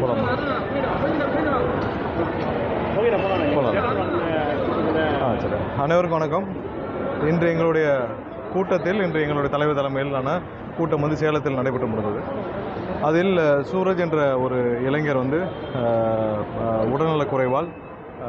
போலாமா அனைவருக்கும் வணக்கம். இன்று எங்களுடைய கூட்டத்தில் இன்று எங்களுடைய தலைவர் தலைமையிலான கூட்டம் வந்து சேலத்தில் நடைபெற்று முடிந்தது. அதில் சூரஜ் என்ற ஒரு இளைஞர் வந்து உடல்நலக் குறைவால்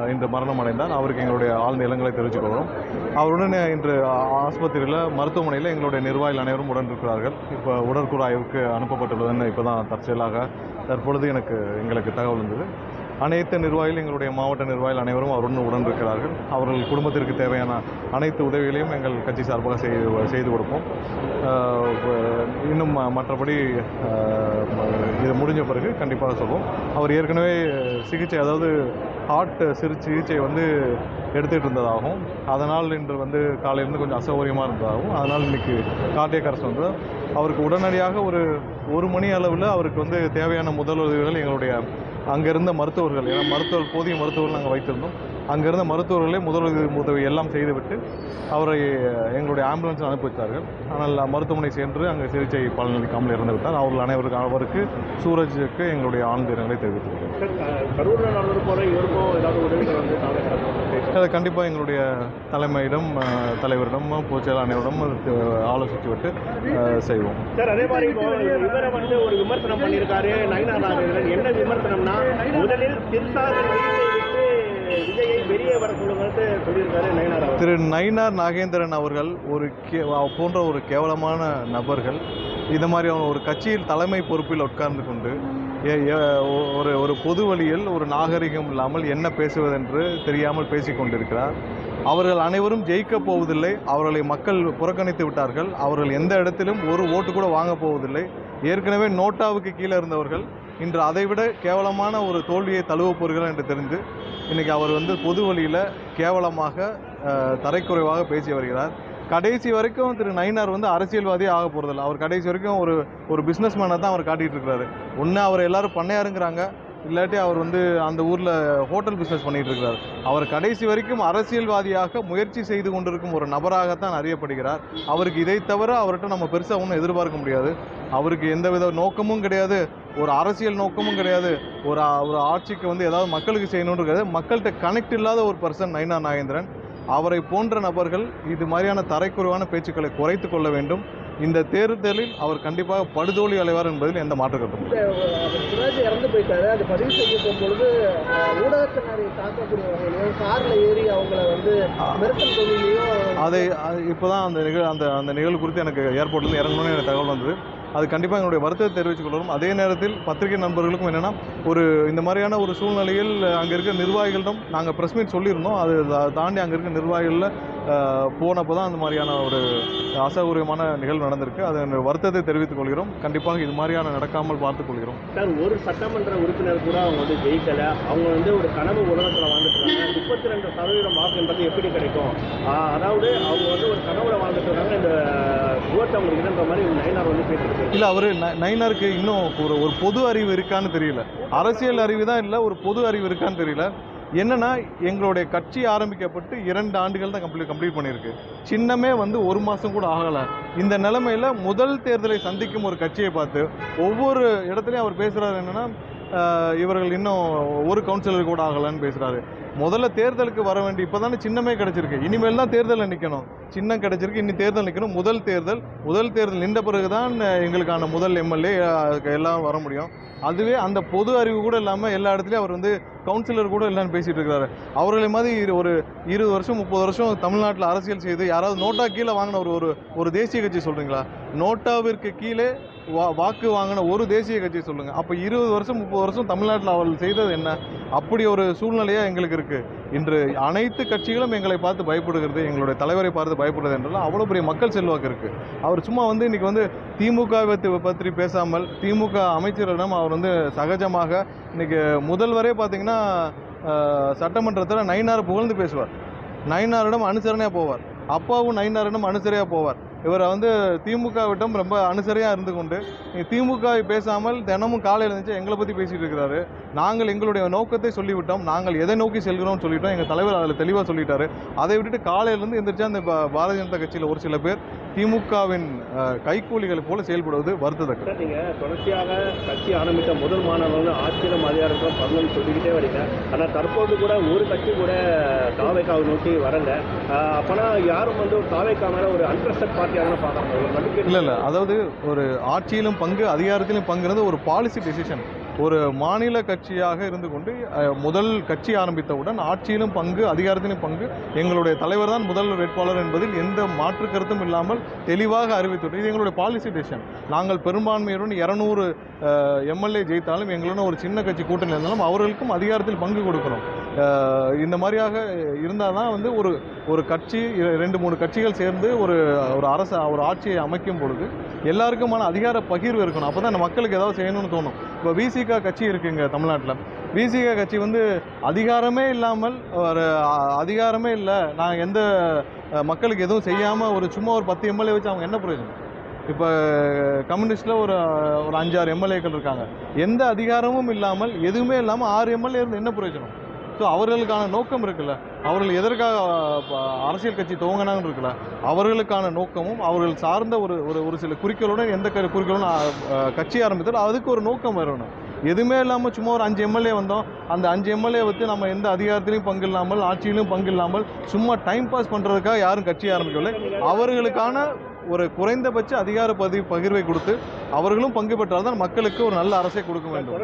இன்று மரணம் அடைந்தார் அவருக்கு எங்களுடைய ஆழ்ந்த இளங்கலை தெரிவித்துக் கொள்கிறோம். அவருடன் இன்று ஆஸ்பத்திரியில் மருத்துவமனையில் எங்களுடைய நிர்வாகிகள் அனைவரும் உடன் இருக்கிறார்கள் இப்போ உடற்கூறு ஆய்வுக்கு அனுப்பப்பட்டுள்ளதுன்னு இப்போ தான் தற்செயலாக தற்பொழுது எனக்கு எங்களுக்கு தகவல் இருந்தது அனைத்து நிர்வாகிகள் எங்களுடைய மாவட்ட நிர்வாகிகள் அனைவரும் அவருடன் உடன் இருக்கிறார்கள் அவர்கள் குடும்பத்திற்கு தேவையான அனைத்து உதவிகளையும் எங்கள் கட்சி சார்பாக செய்து செய்து கொடுப்போம். இன்னும் ம- மற்றபடி இது முடிஞ்ச பிறகு கண்டிப்பாக சொல்வோம். அவர் ஏற்கனவே சிகிச்சை அதாவது ஹார்ட் சிறு சிகிச்சை வந்து எடுத்துகிட்டு இருந்ததாகவும் அதனால் இன்று வந்து காலையிலேருந்து கொஞ்சம் அசௌகரியமாக இருந்ததாகவும் அதனால் இன்றைக்கி கார்டியக் அரசு வந்து அவருக்கு உடனடியாக ஒரு ஒரு மணி அளவில் அவருக்கு வந்து தேவையான முதலுதவிகள் எங்களுடைய அங்கிருந்த மருத்துவர்கள் ஏன்னா மருத்துவர் போதிய மருத்துவர்கள் நாங்கள் வைத்திருந்தோம். அங்கிருந்த மருத்துவர்களே முதலுதவி உதவி எல்லாம் செய்துவிட்டு அவரை எங்களுடைய ஆம்புலன்ஸில் அனுப்பி வைத்தார்கள். ஆனால் மருத்துவமனை சென்று அங்கே சிகிச்சை பலனளிக்காமல் இறந்து விட்டார் அவர்கள் அனைவருக்கு அவருக்கு சூரஜுக்கு எங்களுடைய ஆழ்ந்த இரங்கலை தெரிவித்துக் கரூரில் நடந்தது போல இவருக்கும் ஏதாவது உதவிகள் வந்து அதை கண்டிப்பாக எங்களுடைய தலைமையிடம் தலைவரிடம் பொதுச்செயலாளர் அனைவரிடம் ஆலோசித்து விட்டு செய்வோம். சார் அதே மாதிரி இவரை வந்து ஒரு விமர்சனம் பண்ணியிருக்காரு நயினா நாகேந்திரன் என்ன விமர்சனம் முதலில் அவர் திரு நயினார் நாகேந்திரன் அவர்கள் ஒரு கே போன்ற ஒரு கேவலமான நபர்கள். இந்த மாதிரி அவன் ஒரு கட்சியில் தலைமை பொறுப்பில் உட்கார்ந்து கொண்டு ஒரு ஒரு பொது வழியில் ஒரு நாகரிகம் இல்லாமல் என்ன பேசுவதென்று தெரியாமல் பேசிக்கொண்டிருக்கிறார் அவர்கள் அனைவரும் ஜெயிக்கப் போவதில்லை. அவர்களை மக்கள் புறக்கணித்து விட்டார்கள். அவர்கள் எந்த இடத்திலும் ஒரு ஓட்டு கூட வாங்கப் போவதில்லை. ஏற்கனவே நோட்டாவுக்கு கீழே இருந்தவர்கள் இன்று அதைவிட கேவலமான ஒரு தோல்வியை தழுவப் போகிறார் என்று தெரிந்து இன்றைக்கி அவர் வந்து பொது வழியில் கேவலமாக தரைக்குறைவாக பேசி வருகிறார். கடைசி வரைக்கும் திரு நயினார் வந்து அரசியல்வாதியே ஆக போகிறதில்ல அவர் கடைசி வரைக்கும் ஒரு ஒரு பிஸ்னஸ் மேனை தான் அவர் காட்டிகிட்டு இருக்கிறாரு ஒன்று அவர் எல்லாரும் பண்ணையாருங்கிறாங்க. இல்லாட்டி அவர் வந்து அந்த ஊரில் ஹோட்டல் பிஸ்னஸ் பண்ணிகிட்டு இருக்கிறார் அவர் கடைசி வரைக்கும் அரசியல்வாதியாக முயற்சி செய்து கொண்டிருக்கும் ஒரு நபராகத்தான் அறியப்படுகிறார். அவருக்கு இதை தவிர அவர்கிட்ட நம்ம பெருசாக ஒன்றும் எதிர்பார்க்க முடியாது. அவருக்கு எந்தவித நோக்கமும் கிடையாது. ஒரு அரசியல் நோக்கமும் கிடையாது. ஒரு ஒரு ஆட்சிக்கு வந்து ஏதாவது மக்களுக்கு செய்யணுன்றது மக்கள்கிட்ட கனெக்ட் இல்லாத ஒரு பர்சன் நயினா நாகேந்திரன். அவரை போன்ற நபர்கள் இது மாதிரியான தரைக்குறைவான பேச்சுக்களை குறைத்து கொள்ள வேண்டும். இந்த தேர்தலில் அவர் கண்டிப்பாக படுதோல்வி அடைவார் என்பதில் எந்த மாற்று சிவாஜி இறந்து போயிட்டாரு. அது பதிவு செய்ய போகும்பொழுது ஊடகத்தினரை தாக்கக்கூடிய வகையிலையும் கார்ல ஏறி அவங்கள வந்து மிரட்டல் தொழிலையும் அதை இப்போ தான் அந்த நிகழ் அந்த அந்த நிகழ்வு குறித்து எனக்கு ஏர்போர்ட்லேருந்து இறங்கணும்னு எனக்கு தகவல் வந்தது. அது கண்டிப்பாக எங்களுடைய வருத்தத்தை தெரிவித்துக் கொள்கிறோம் அதே நேரத்தில் பத்திரிகை நண்பர்களுக்கும் என்னென்னா ஒரு இந்த மாதிரியான ஒரு சூழ்நிலையில் அங்கே இருக்க நிர்வாகிகளிடம் நாங்கள் ப்ரெஸ் மீட் சொல்லியிருந்தோம். அது தாண்டி அங்கே இருக்க நிர்வாகிகளில் போனப்போ தான் அந்த மாதிரியான ஒரு அசௌகரியமான நிகழ்வு நடந்திருக்கு. அது வருத்தத்தை தெரிவித்துக் கொள்கிறோம். கண்டிப்பாக இது மாதிரியான நடக்காமல் பார்த்துக் கொள்கிறோம். சார் ஒரு ஒரு சட்டமன்ற உறுப்பினர் கூட அவங்க வந்து ஜெயிக்கல. அவங்க வந்து ஒரு கனவு உலகத்தில் வாழ்ந்துட்டு இருக்காங்க. முப்பத்தி ரெண்டு சதவீதம் வாக்குன்றது எப்படி கிடைக்கும்? அதாவது அவங்க வந்து ஒரு கனவுல வாழ்ந்துட்டு இருக்காங்க. இந்த ஓட்டு அவங்களுக்கு இல்லைன்ற மாதிரி நயினார் வந்து பேசிட்டு இல்லை அவர் நைனாருக்கு இன்னும் ஒரு ஒரு பொது அறிவு இருக்கான்னு தெரியல. அரசியல் அறிவு தான் இல்லை ஒரு பொது அறிவு இருக்கான்னு தெரியல. என்னென்னா எங்களுடைய கட்சி ஆரம்பிக்கப்பட்டு இரண்டு ஆண்டுகள் தான் கம்ப்ளீட் கம்ப்ளீட் பண்ணியிருக்கு. சின்னமே வந்து ஒரு மாதம் கூட ஆகலை. இந்த நிலைமையில் முதல் தேர்தலை சந்திக்கும் ஒரு கட்சியை பார்த்து ஒவ்வொரு இடத்துலையும் அவர் பேசுகிறாரு என்னென்னா இவர்கள் இன்னும் ஒரு கவுன்சிலர் கூட ஆகலைன்னு பேசுகிறாரு முதல்ல தேர்தலுக்கு வர வேண்டிய இப்போ தானே சின்னமே கிடச்சிருக்கு. இனிமேல் தான் தேர்தலில் நிற்கணும் சின்னம் கிடச்சிருக்கு இனி தேர்தல் நிற்கணும் முதல் தேர்தல் முதல் தேர்தல் நின்ற பிறகு தான் எங்களுக்கான முதல் எம்எல்ஏ எல்லாம் வர முடியும். அதுவே அந்த பொது அறிவு கூட இல்லாமல் எல்லா இடத்துலையும் அவர் வந்து கவுன்சிலர் கூட இல்லைன்னு பேசிகிட்டு இருக்கிறாரு அவர்களை மாதிரி இரு- ஒரு இருபது வருஷம் முப்பது வருஷம் தமிழ்நாட்டில் அரசியல் செய்து யாராவது நோட்டா கீழே வாங்கின ஒரு ஒரு ஒரு தேசிய கட்சி சொல்கிறீங்களா நோட்டாவிற்கு கீழே வா வாக்கு வாங்கின ஒரு தேசிய கட்சி சொல்லுங்கள் அப்போ இருபது வருஷம் முப்பது வருஷம் தமிழ்நாட்டில் அவர்கள் செய்தது என்ன? அப்படி ஒரு சூழ்நிலையாக எங்களுக்கு இருக்கு. இன்று அனைத்து கட்சிகளும் எங்களை பார்த்து பயப்படுகிறது. எங்களுடைய தலைவரை பார்த்து பயப்படுறது என்றெல்லாம் அவ்வளோ பெரிய மக்கள் செல்வாக்கு இருக்கு. அவர் சும்மா வந்து இன்னைக்கு வந்து திமுக பற்றி பேசாமல் திமுக அமைச்சரிடம் அவர் வந்து சகஜமாக இன்னைக்கு முதல்வரே பார்த்தீங்கன்னா சட்டமன்றத்தில் நயினார் புகழ்ந்து பேசுவார். நயினாரிடம் அனுசரணையாக போவார். அப்பாவும் நயினாரிடம் அனுசரையாக போவார். இவரை வந்து திமுகவிட்டம் ரொம்ப அனுசரியாக இருந்து கொண்டு திமுகவை பேசாமல் தினமும் காலையில் இருந்துச்சு எங்களை பற்றி பேசிட்டு இருக்கிறாரு. நாங்கள் எங்களுடைய நோக்கத்தை சொல்லிவிட்டோம். நாங்கள் எதை நோக்கி செல்கிறோம்னு சொல்லிட்டோம். எங்கள் தலைவர் அதில் தெளிவாக சொல்லிட்டாரு. அதை விட்டுட்டு காலையிலேருந்து எந்திரிச்சா அந்த பாரதிய ஜனதா கட்சியில் ஒரு சில பேர் திமுகவின் கைகூலிகளை போல செயல்படுவது வருத்தத்தக்கது. நீங்கள் தொடர்ச்சியாக கட்சி ஆரம்பித்த முதல் மாணவர்கள் ஆட்சியிலும் அதிகாரத்தில் பங்கு சொல்லிக்கிட்டே வரீங்க. ஆனால் தற்போது கூட ஒரு கட்சி கூட தாவேக்காவை நோக்கி வரல. அப்போனா யாரும் வந்து ஒரு தாவேக்கா ஒரு அன்ட்ரஸ்டட் பார்ட்டி இல்லை இல்லை. அதாவது ஒரு ஆட்சியிலும் பங்கு அதிகாரத்திலும் பங்குறது ஒரு பாலிசி டெசிஷன் ஒரு மாநில கட்சியாக இருந்து கொண்டு முதல் கட்சி ஆரம்பித்தவுடன் ஆட்சியிலும் பங்கு அதிகாரத்திலும் பங்கு எங்களுடைய தலைவர் தான் முதல் வேட்பாளர் என்பதில் எந்த மாற்று கருத்தும் இல்லாமல் தெளிவாக அறிவித்துள்ளது இது எங்களுடைய பாலிசி டெசிஷன் நாங்கள் பெரும்பான்மையுடன் இரநூறு எம்எல்ஏ ஜெயித்தாலும் எங்களுடன் ஒரு சின்ன கட்சி கூட்டணி இருந்தாலும் அவர்களுக்கும் அதிகாரத்தில் பங்கு கொடுக்கணும் இந்த மாதிரியாக இருந்தால் தான் வந்து ஒரு ஒரு கட்சி ரெண்டு மூணு கட்சிகள் சேர்ந்து ஒரு ஒரு அரசு ஒரு ஆட்சியை அமைக்கும் பொழுது எல்லாருக்குமான அதிகார பகிர்வு இருக்கணும். அப்போ தான் மக்களுக்கு ஏதாவது செய்யணும்னு தோணும். இப்போ விசிகா கட்சி இருக்குங்க தமிழ்நாட்டில். விசிகா கட்சி வந்து அதிகாரமே இல்லாமல் ஒரு அதிகாரமே இல்லை. நான் எந்த மக்களுக்கு எதுவும் செய்யாமல் ஒரு சும்மா ஒரு பத்து எம்எல்ஏ வச்சு அவங்க என்ன பிரயோஜனம் இப்போ கம்யூனிஸ்ட்டில் ஒரு ஒரு அஞ்சாறு எம்எல்ஏக்கள் இருக்காங்க. எந்த அதிகாரமும் இல்லாமல் எதுவுமே இல்லாமல் ஆறு எம்எல்ஏ இருந்து என்ன பிரயோஜனம் ஸோ அவர்களுக்கான நோக்கம் இருக்குல்ல. அவர்கள் எதற்காக அரசியல் கட்சி துவங்கினாங்கன்னு இருக்குல்ல. அவர்களுக்கான நோக்கமும் அவர்கள் சார்ந்த ஒரு ஒரு ஒரு சில குறிக்கோளுடன் எந்த குறிக்கோளும் கட்சி ஆரம்பித்தாலும் அதுக்கு ஒரு நோக்கம் வரணும் எதுவுமே இல்லாமல் சும்மா ஒரு அஞ்சு எம்எல்ஏ வந்தோம். அந்த அஞ்சு எம்எல்ஏ வச்சு நம்ம எந்த அதிகாரத்திலையும் பங்கு இல்லாமல் ஆட்சியிலும் பங்கு இல்லாமல் சும்மா டைம் பாஸ் பண்ணுறதுக்காக யாரும் கட்சி ஆரம்பிக்கவில்லை. அவர்களுக்கான ஒரு குறைந்தபட்ச அதிகார பதி பகிர்வை கொடுத்து அவர்களும் பங்கு பெற்றால் தான் மக்களுக்கு ஒரு நல்ல அரசை கொடுக்க வேண்டும்.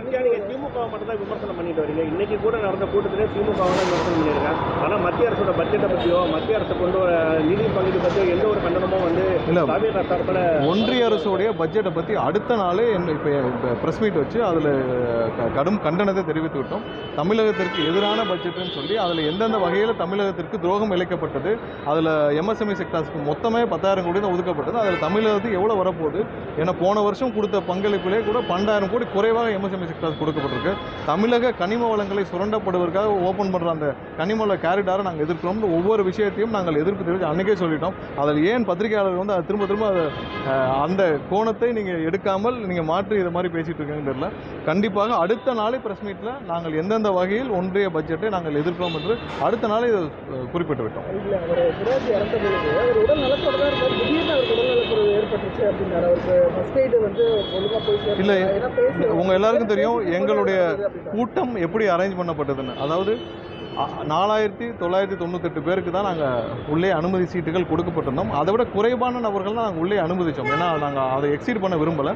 திமுக மட்டும் தான் விமர்சனம் பண்ணிட்டு வரீங்க. இன்னைக்கு கூட நடந்த கூட்டத்திலே திமுக விமர்சனம் பண்ணியிருக்காங்க. ஆனா மத்திய அரசோட பட்ஜெட்டை பத்தியோ மத்திய அரசு கொண்டு வர நிதி பங்கீடு பத்தியோ எந்த ஒரு கண்டனமும் வந்து இல்ல. ஒன்றிய அரசுடைய பட்ஜெட்டை பற்றி அடுத்த நாளே இப்போ ப்ரெஸ் மீட் வச்சு அதில் கடும் கண்டனத்தை தெரிவித்து விட்டோம். தமிழகத்திற்கு எதிரான பட்ஜெட்டுன்னு சொல்லி அதில் எந்தெந்த வகையில் தமிழகத்திற்கு துரோகம் இழைக்கப்பட்டது அதில் எம்எஸ்எம்இ செக்டார்ஸ்க்கு மொத்தமே பத்தாயிரம் கோடி தான் ஒதுக்கப்பட்டது அதில் தமிழகத்துக்கு எவ்வளோ வரப்போகுது ஏன்னா போன வருஷம் கொடுத்த பங்களிப்பிலே கூட பன்னெண்டாயிரம் கோடி குறைவாக எம்எஸ்எம்இ செக்டார்ஸ் கொடுக்கப்பட்டிருக்கு. தமிழக கனிம வளங்களை சுரண்டப்படுவதற்காக ஓப்பன் பண்ணுற அந்த கனிமவள கேரிடாரை நாங்கள் எதிர்க்கிறோம் ஒவ்வொரு விஷயத்தையும் நாங்கள் எதிர்ப்பு தெரிவித்து அன்றைக்கே சொல்லிட்டோம். அதில் ஏன் பத்திரிகையாளர் வந்து அதை திரும்ப திரும்ப அதை அந்த கோணத்தை நீங்கள் எடுக்காமல் நீங்கள் மாற்றி இதை மாதிரி பேசிகிட்டு இருக்கீங்கன்னு தெரியல. கண்டிப்பாக அடுத்த நாளை ப்ரெஸ் மீட்டில் நாங்கள் எந்தெந்த வகையில் ஒன்றிய பட்ஜெட்டை நாங்கள் எதிர்க்கிறோம் என்று அடுத்த நாளை இதை குறிப்பிட்டு விட்டோம். உடல் நலக்குறைவு ஏற்பட்டுச்சு அப்படின்னாரு. அவருக்கு ஃபஸ்ட் எய்டு வந்து. இல்ல, ஏன்னா பேசி உங்க எல்லாருக்கும் தெரியும், எங்களுடைய. கூட்டம் எப்படி அரேஞ்ச் பண்ணப்பட்டதுன்னு. அதாவது நாலாயிரத்தி தொள்ளாயிரத்தி தொண்ணூத்தெட்டு பேருக்கு தான் நாங்கள் உள்ளே அனுமதி சீட்டுகள் கொடுக்கப்பட்டிருந்தோம். அதை விட குறைவான நபர்கள் தான் நாங்கள் உள்ளே அனுமதித்தோம் ஏன்னா நாங்கள் அதை எக்ஸீட் பண்ண விரும்பலை.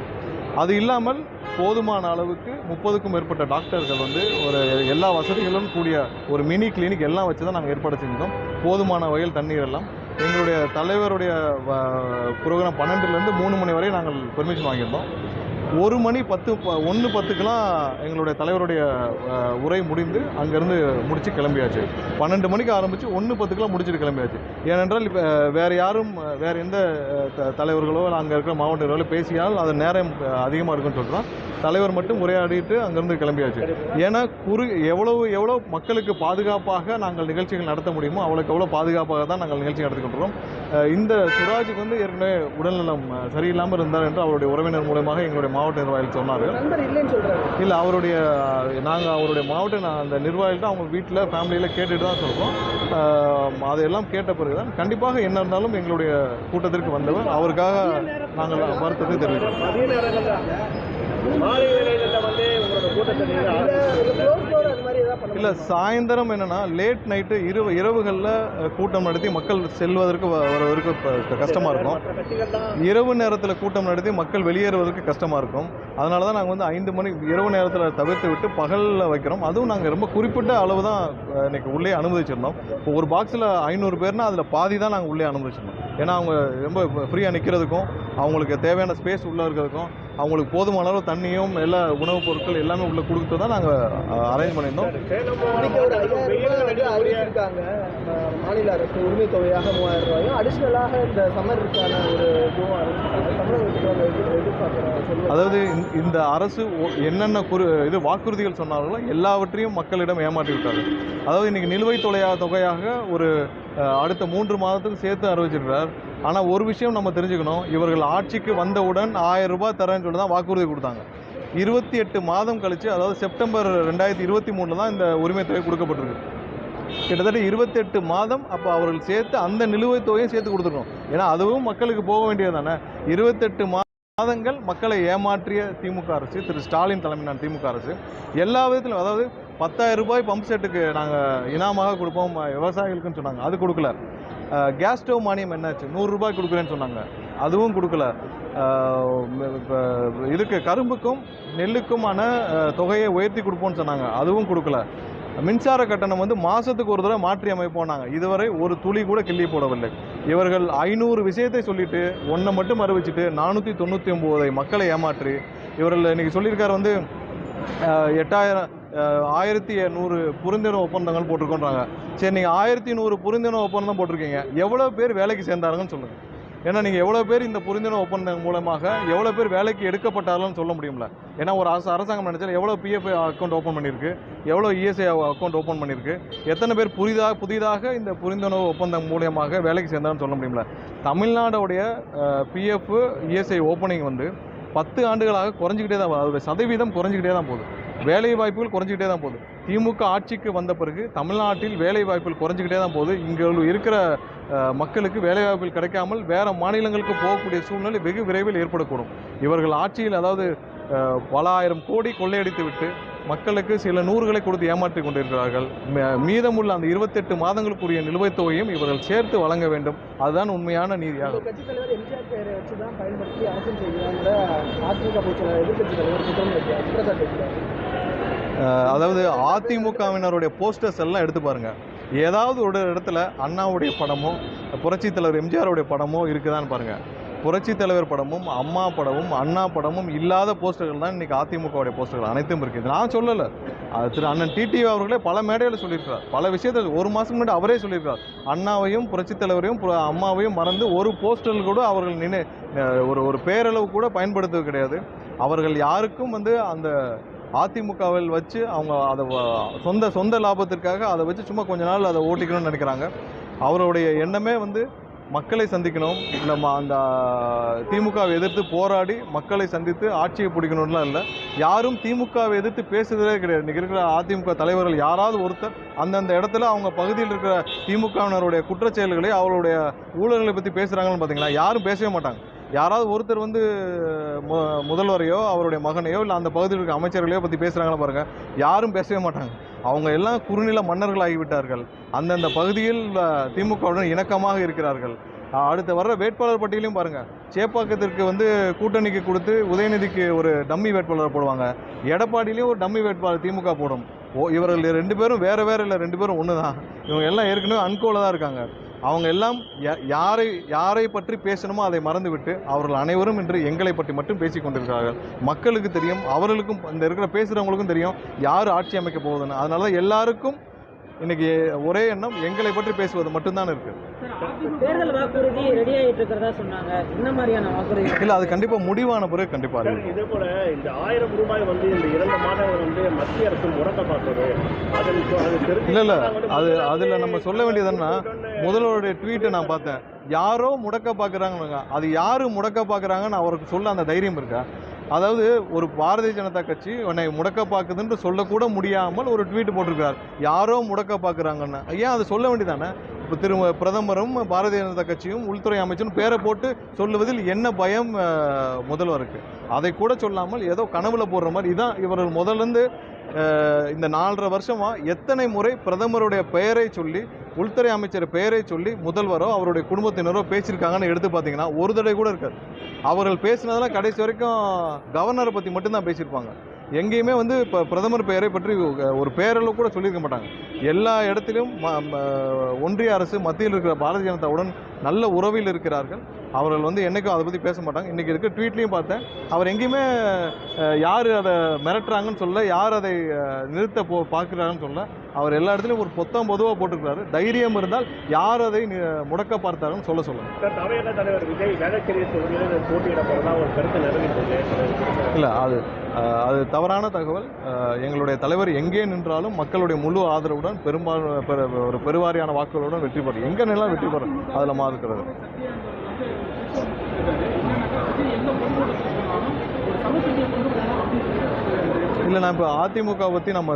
அது இல்லாமல் போதுமான அளவுக்கு முப்பதுக்கும் மேற்பட்ட டாக்டர்கள் வந்து ஒரு எல்லா வசதிகளும் கூடிய ஒரு மினி கிளினிக் எல்லாம் வச்சு தான் நாங்கள் ஏற்பாடு செஞ்சிருந்தோம் போதுமான வகையில் தண்ணீர் எல்லாம். எங்களுடைய தலைவருடைய ப்ரோக்ராம் பன்னெண்டுலேருந்து மூணு மணி வரை நாங்கள் பெர்மிஷன் வாங்கியிருந்தோம். ஒரு மணி பத்து ஒன்று பத்துக்கெலாம் எங்களுடைய தலைவருடைய உரை முடிந்து அங்கேருந்து முடித்து கிளம்பியாச்சு. பன்னெண்டு மணிக்கு ஆரம்பித்து ஒன்று பத்துக்கெலாம் முடிச்சுட்டு கிளம்பியாச்சு. ஏனென்றால் இப்போ வேறு யாரும் வேறு எந்த த- தலைவர்களோ அங்கே இருக்கிற மாவட்ட பேசியால் அது நேரம் அதிகமாக இருக்குன்னு சொல்கிறோம் தலைவர் மட்டும் உரையாடிட்டு அங்கேருந்து கிளம்பியாச்சு. ஏன்னா குறு எவ்வளவு எவ்வளோ மக்களுக்கு பாதுகாப்பாக நாங்கள் நிகழ்ச்சிகள் நடத்த முடியுமோ அவ்வளோக்கு எவ்வளோ பாதுகாப்பாக தான் நாங்கள் நிகழ்ச்சி நடத்தி கொண்டிருக்கிறோம். அஹ், இந்த சுராஜுக்கு வந்து ஏற்கனவே உடல்நலம் சரியில்லாமல் இருந்தார் என்று அவருடைய உறவினர் மூலமாக எங்களுடைய மாவட்ட நிர்வாகிகள் சொல்றாரு. இல்லை அவருடைய நாங்கள் அவருடைய மாவட்ட அந்த நிர்வாகிகிட்ட அவங்க வீட்டில் ஃபேமிலியில் கேட்டுட்டு தான் சொல்கிறோம் அதையெல்லாம் கேட்ட பிறகு தான் கண்டிப்பாக என்ன இருந்தாலும் எங்களுடைய கூட்டத்திற்கு வந்தவர். அவருக்காக நாங்கள் வருத்தத்தை நேரங்கள்ல மாலை வந்து உங்களோட கூட்டத்தை இல்ல இல்லை சாயந்தரம் என்னன்னா லேட் நைட்டு இரவு இரவுகளில் கூட்டம் நடத்தி மக்கள் செல்வதற்கு வருவதற்கு இப்போ கஷ்டமாக இருக்கும். இரவு நேரத்தில் கூட்டம் நடத்தி மக்கள் வெளியேறுவதற்கு கஷ்டமாக இருக்கும். அதனால தான் நாங்கள் வந்து ஐந்து மணி இரவு நேரத்தில் தவிர்த்து விட்டு பகலில் வைக்கிறோம். அதுவும் நாங்கள் ரொம்ப குறிப்பிட்ட அளவு தான் இன்றைக்கி இன்னைக்கு உள்ளே அனுமதிச்சிருந்தோம். இப்போ ஒரு பாக்ஸில் ஐநூறு பேர்னா அதில் பாதி தான் நாங்கள் உள்ளே அனுமதிச்சிருந்தோம். ஏன்னா அவங்க ரொம்ப ஃப்ரீயாக நிற்கிறதுக்கும் அவங்களுக்கு தேவையான ஸ்பேஸ் உள்ளே இருக்கிறதுக்கும் அவங்களுக்கு போதுமான அளவு தண்ணியும் எல்லா உணவுப் பொருட்கள் எல்லாமே உள்ளே கொடுத்து தான் நாங்கள் அரேஞ்ச் பண்ணியிருந்தோம். மாநில அரசு உரிமை தொகையாக மூவாயிரம் ரூபாயும் அடிஷ்னலாக இந்த சம்மருக்கான ஒரு அதாவது இந்த- அரசு என்னென்ன குறு இது வாக்குறுதிகள் சொன்னார்களோ எல்லாவற்றையும் மக்களிடம் ஏமாற்றி விட்டார்கள். அதாவது இன்னைக்கு நிலுவைத் தொகையாக தொகையாக ஒரு அடுத்த மூன்று மாதத்துக்கு சேர்த்து அறிவிச்சிருக்கிறார். ஆனால் ஒரு விஷயம் நம்ம தெரிஞ்சுக்கணும். இவர்கள் ஆட்சிக்கு வந்தவுடன் ஆயிரம் ரூபாய் தரேன்னு சொல்லி தான் வாக்குறுதி கொடுத்தாங்க. இருபத்தி எட்டு மாதம் கழித்து அதாவது செப்டம்பர் ரெண்டாயிரத்தி இருபத்தி மூணில் தான் இந்த உரிமை தொகை கொடுக்கப்பட்டிருக்கு. கிட்டத்தட்ட இருபத்தெட்டு மாதம் அப்போ அவர்கள் சேர்த்து அந்த நிலுவைத் தொகையும் சேர்த்து கொடுத்துருக்கணும் ஏன்னா அதுவும் மக்களுக்கு போக வேண்டியது தானே இருபத்தெட்டு மாதங்கள் மக்களை ஏமாற்றிய திமுக அரசு திரு ஸ்டாலின் தலைமையிலான திமுக அரசு எல்லா விதத்திலும் அதாவது பத்தாயிரம் ரூபாய் பம்ப் செட்டுக்கு நாங்கள் இனாமாக கொடுப்போம் விவசாயிகளுக்குன்னு சொன்னாங்க. அது கொடுக்கல. கேஸ் ஸ்டவ் மானியம் என்னாச்சு? நூறுரூபாய் கொடுக்குறேன்னு சொன்னாங்க. அதுவும் கொடுக்கல. இப்போ இதுக்கு கரும்புக்கும் நெல்லுக்குமான தொகையை உயர்த்தி கொடுப்போம்னு சொன்னாங்க. அதுவும் கொடுக்கல. மின்சார கட்டணம் வந்து மாதத்துக்கு ஒரு தடவை மாற்றி அமைப்போனாங்க இதுவரை ஒரு துளி கூட கிள்ளி போடவில்லை. இவர்கள் ஐநூறு விஷயத்தை சொல்லிட்டு ஒன்றை மட்டும் அறிவிச்சிட்டு நானூற்றி தொண்ணூற்றி ஒம்போதை மக்களை ஏமாற்றி இவர்கள் இன்றைக்கி சொல்லியிருக்காரு வந்து எட்டாயிரம் ஆயிரத்தி நூறு புரிந்துணர்வு ஒப்பந்தங்கள் போட்டிருக்கோன்றாங்க. சரி நீங்கள் ஆயிரத்தி நூறு புரிந்துணர்வு ஒப்பந்தம் போட்டிருக்கீங்க. எவ்வளோ பேர் வேலைக்கு சேர்ந்தாருங்கன்னு சொல்லுங்கள் ஏன்னா நீங்கள் எவ்வளோ பேர் இந்த புரிந்துணர்வு ஒப்பந்தம் மூலமாக எவ்வளோ பேர் வேலைக்கு எடுக்கப்பட்டாலும் சொல்ல முடியும்ல. ஏன்னா ஒரு அரசு அரசாங்கம் நினைச்சால் எவ்வளோ பிஎஃப் அக்கௌண்ட் ஓப்பன் பண்ணியிருக்கு எவ்வளோ இஎஸ்ஐ அக்கௌண்ட் ஓப்பன் பண்ணியிருக்கு எத்தனை பேர் புதிதாக புதிதாக இந்த புரிந்துணர்வு ஒப்பந்தம் மூலியமாக வேலைக்கு சேர்ந்தாருன்னு சொல்ல முடியும்ல. தமிழ்நாடோடைய பிஎஃப் இஎஸ்ஐ ஓப்பனிங் வந்து பத்து ஆண்டுகளாக குறைஞ்சிக்கிட்டே தான் போகுது. சதவீதம் குறைஞ்சிக்கிட்டே தான் போகுது. வேலை வாய்ப்புகள் குறைஞ்சிக்கிட்டே தான் போகுது. திமுக ஆட்சிக்கு வந்த பிறகு தமிழ்நாட்டில் வேலை வாய்ப்புகள் குறைஞ்சிக்கிட்டே தான் போகுது. இங்கே இருக்கிற மக்களுக்கு வேலை வாய்ப்புகள் கிடைக்காமல் வேறு மாநிலங்களுக்கு போகக்கூடிய சூழ்நிலை வெகு விரைவில் ஏற்படக்கூடும். இவர்கள் ஆட்சியில் அதாவது பல ஆயிரம் கோடி கொள்ளையடித்து விட்டு மக்களுக்கு சில நூறுகளை கொடுத்து ஏமாற்றி கொண்டிருக்கிறார்கள். மீதமுள்ள அந்த இருபத்தெட்டு மாதங்களுக்குரிய நிலுவைத் தொகையும் இவர்கள் சேர்த்து வழங்க வேண்டும். அதுதான் உண்மையான நீதியாகும். அதாவது அதிமுகவினருடைய போஸ்டர்ஸ் எல்லாம் எடுத்து பாருங்க. ஏதாவது ஒரு இடத்துல அண்ணாவுடைய படமோ புரட்சி தலைவர் எம்ஜிஆருடைய படமோ இருக்குதான்னு பாருங்க. புரட்சி தலைவர் படமும் அம்மா படமும் அண்ணா படமும் இல்லாத போஸ்டர்கள் தான் இன்னைக்கு அதிமுகவுடைய போஸ்டர்கள் அனைத்தும் இருக்குது நான் சொல்லலை. அது திரு அண்ணன் டிடிவி அவர்களே பல மேடையில் சொல்லியிருக்கிறார். பல விஷயத்தில் ஒரு மாதம் முன்னாடி அவரே சொல்லியிருக்கிறார். அண்ணாவையும் புரட்சி தலைவரையும் அம்மாவையும் மறந்து ஒரு போஸ்டரில் கூட அவர்கள் நினை ஒரு ஒரு பேரளவு கூட பயன்படுத்துவது கிடையாது. அவர்கள் யாருக்கும் வந்து அந்த அதிமுகவில் வச்சு அவங்க அதை சொந்த சொந்த லாபத்திற்காக அதை வச்சு சும்மா கொஞ்ச நாள் அதை ஓட்டிக்கணும்னு நினைக்கிறாங்க. அவருடைய எண்ணமே வந்து மக்களை சந்திக்கணும். இல்லை அந்த திமுகவை எதிர்த்து போராடி மக்களை சந்தித்து ஆட்சியை பிடிக்கணும்லாம் இல்லை. யாரும் திமுகவை எதிர்த்து பேசுறதே கிடையாது. இன்றைக்கி இருக்கிற அதிமுக தலைவர்கள் யாராவது ஒருத்தர் அந்தந்த இடத்துல அவங்க பகுதியில் இருக்கிற திமுகவினருடைய குற்றச்செயல்களை அவருடைய ஊழல்களை பற்றி பேசுகிறாங்கன்னு பார்த்தீங்களா யாரும் பேசவே மாட்டாங்க. யாராவது ஒருத்தர் வந்து முதல்வரையோ அவருடைய மகனையோ இல்லை அந்த பகுதியில் இருக்கிற அமைச்சர்களையோ பற்றி பேசுகிறாங்களா பாருங்கள் யாரும் பேசவே மாட்டாங்க. அவங்க எல்லாம் குறுநில மன்னர்கள் ஆகிவிட்டார்கள் அந்தந்த பகுதியில் திமுகவுடன் இணக்கமாக இருக்கிறார்கள். அடுத்த அடுத்து வர்ற வேட்பாளர் பட்டியலையும் பாருங்கள் சேப்பாக்கத்திற்கு வந்து கூட்டணிக்கு கொடுத்து உதயநிதிக்கு ஒரு டம்மி வேட்பாளர் போடுவாங்க. எடப்பாடியிலையும் ஒரு டம்மி வேட்பாளர் திமுக போடும். ஓ இவர்கள் ரெண்டு பேரும் வேறு வேறு இல்லை ரெண்டு பேரும் ஒன்று தான் இவங்க எல்லாம் ஏற்கனவே அன்கோவில் தான் இருக்காங்க. அவங்க எல்லாம் யா- யாரை யாரை பற்றி பேசணுமோ அதை மறந்துவிட்டு அவர்கள் அனைவரும் இன்று எங்களை பற்றி மட்டும் பேசிக் கொண்டிருக்கிறார்கள். மக்களுக்கு தெரியும் அவர்களுக்கும் இந்த இருக்கிற பேசுகிறவங்களுக்கும் தெரியும் யார் ஆட்சி அமைக்க போகுதுன்னு அதனால தான் எல்லாருக்கும் இன்றைக்கி ஒரே எண்ணம் எங்களை பற்றி பேசுவது மட்டும்தான் இருக்குது தேர்தல் வாக்குறுதி ரெடி ஆயிட்டு இருக்கிறதா சொன்னாங்க. என்ன மாதிரியான வாக்குறுதி? இல்லை அது கண்டிப்பாக முடிவான பிறகு கண்டிப்பாக சார், அறிவிக்கும் இதே போல இந்த ஆயிரம் ரூபாய் வந்து இந்த இரண்டு மாதங்கள் வந்து மத்திய அரசு முடக்க பார்த்தது இல்லை இல்லை அது அதில் நம்ம சொல்ல வேண்டியது என்னன்னா முதல்வருடைய ட்வீட்டை நான் பார்த்தேன். யாரோ முடக்க பார்க்குறாங்க அது யார் முடக்க பார்க்குறாங்கன்னு அவருக்கு சொல்ல அந்த தைரியம் இருக்கா? அதாவது ஒரு பாரதிய ஜனதா கட்சி உன்னை முடக்க பார்க்குதுன்னு சொல்லக்கூட முடியாமல் ஒரு ட்வீட் போட்டிருக்கார் யாரோ முடக்க பார்க்குறாங்கன்னு. ஏன் அது சொல்ல வேண்டியதானே திரு பிரதமரும் பாரதிய ஜனதா கட்சியும் உள்துறை அமைச்சரும் பேரை போட்டு சொல்லுவதில் என்ன பயம் முதல்வருக்கு? அதை கூட சொல்லாமல் ஏதோ கனவுல போடுற மாதிரி. இதான் இவர்கள் முதல்லேருந்து இந்த நாலரை வருஷமா எத்தனை முறை பிரதமருடைய பெயரை சொல்லி உள்துறை அமைச்சர் பெயரை சொல்லி முதல்வரோ அவருடைய குடும்பத்தினரோ பேசியிருக்காங்கன்னு எடுத்து பார்த்தீங்கன்னா ஒரு தடவை கூட இருக்காது. அவர்கள் பேசினதெல்லாம் கடைசி வரைக்கும் கவர்னரை பற்றி மட்டும்தான் பேசியிருப்பாங்க. எங்கேயுமே வந்து இப்போ பிரதமர் பெயரை பற்றி ஒரு பேரளவு கூட சொல்லியிருக்க மாட்டாங்க. எல்லா இடத்திலும் ம- ஒன்றிய அரசு மத்தியில் இருக்கிற பாரதிய ஜனதாவுடன் நல்ல உறவில் இருக்கிறார்கள். அவர்கள் வந்து என்னைக்கும் அதை பற்றி பேச மாட்டாங்க. இன்றைக்கி இருக்க ட்வீட்லேயும் பார்த்தேன். அவர் எங்கேயுமே யார் அதை மிரட்டுறாங்கன்னு சொல்ல யார் அதை நிறுத்த போ பார்க்குறாங்கன்னு சொல்ல அவர் எல்லா இடத்துலையும் ஒரு பொத்தம் பொதுவாக போட்டிருக்கிறாரு. தைரியம் இருந்தால் யார் அதை முடக்க பார்த்தாங்கன்னு சொல்ல சொல்லுங்கள் இல்லை அது அது தவறான தகவல். எங்களுடைய தலைவர் எங்கே நின்றாலும் மக்களுடைய முழு ஆதரவுடன் பெரும்பாலும் பெரு- ஒரு பெருவாரியான வாக்குகளுடன் வெற்றி பெறும் எங்கே நின்றாலும் வெற்றி பெறும் அதில் மாறுக்கிறது இல்லை இல்லைண்ணா இப்போ அதிமுகவை பற்றி நம்ம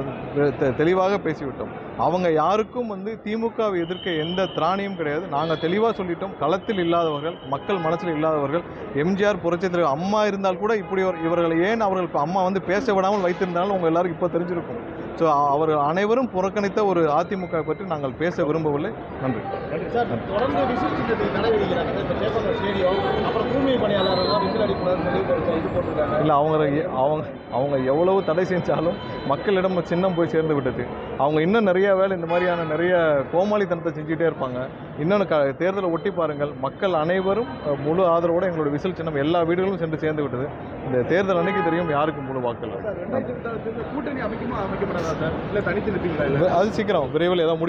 தெளிவாக பேசிவிட்டோம். அவங்க யாருக்கும் வந்து திமுகவை எதிர்க்க எந்த திராணியும் கிடையாது. நாங்கள் தெளிவாக சொல்லிட்டோம். களத்தில் இல்லாதவர்கள் மக்கள் மனசில் இல்லாதவர்கள் எம்ஜிஆர் புரட்சி அம்மா இருந்தால் கூட இப்படி இவர்களை ஏன் அவர்கள் இப்போ அம்மா வந்து பேச விடாமல் வைத்திருந்தாலும் உங்கள் எல்லாருக்கும் இப்போ தெரிஞ்சிருக்கும். ஸோ அவர்கள் அனைவரும் புறக்கணித்த ஒரு அதிமுக பற்றி நாங்கள் பேச விரும்பவில்லை. நன்றி. இல்லை அவங்க அவங்க அவங்க எவ்வளவு தடை செஞ்சாலும் மக்களிடம் சின்னம் போய் சேர்ந்து விட்டது. அவங்க இன்னும் நிறைய வேலை இந்த மாதிரியான நிறைய கோமாளித்தனத்தை செஞ்சுட்டே இருப்பாங்க. இன்னொன்று க தேர்தலை ஒட்டி பாருங்கள். மக்கள் அனைவரும் முழு ஆதரவோடு எங்களோட விசில் சின்னம் எல்லா வீடுகளும் சென்று சேர்ந்து விட்டது. இந்த தேர்தல் அன்னைக்கு தெரியும் யாருக்கு முழு வாக்கள் கூட்டணி அமைக்குமா அமைக்கப்படாதா இல்லை தனித்து இல்லை? அது சீக்கிரம். விரைவில் ஏதாவது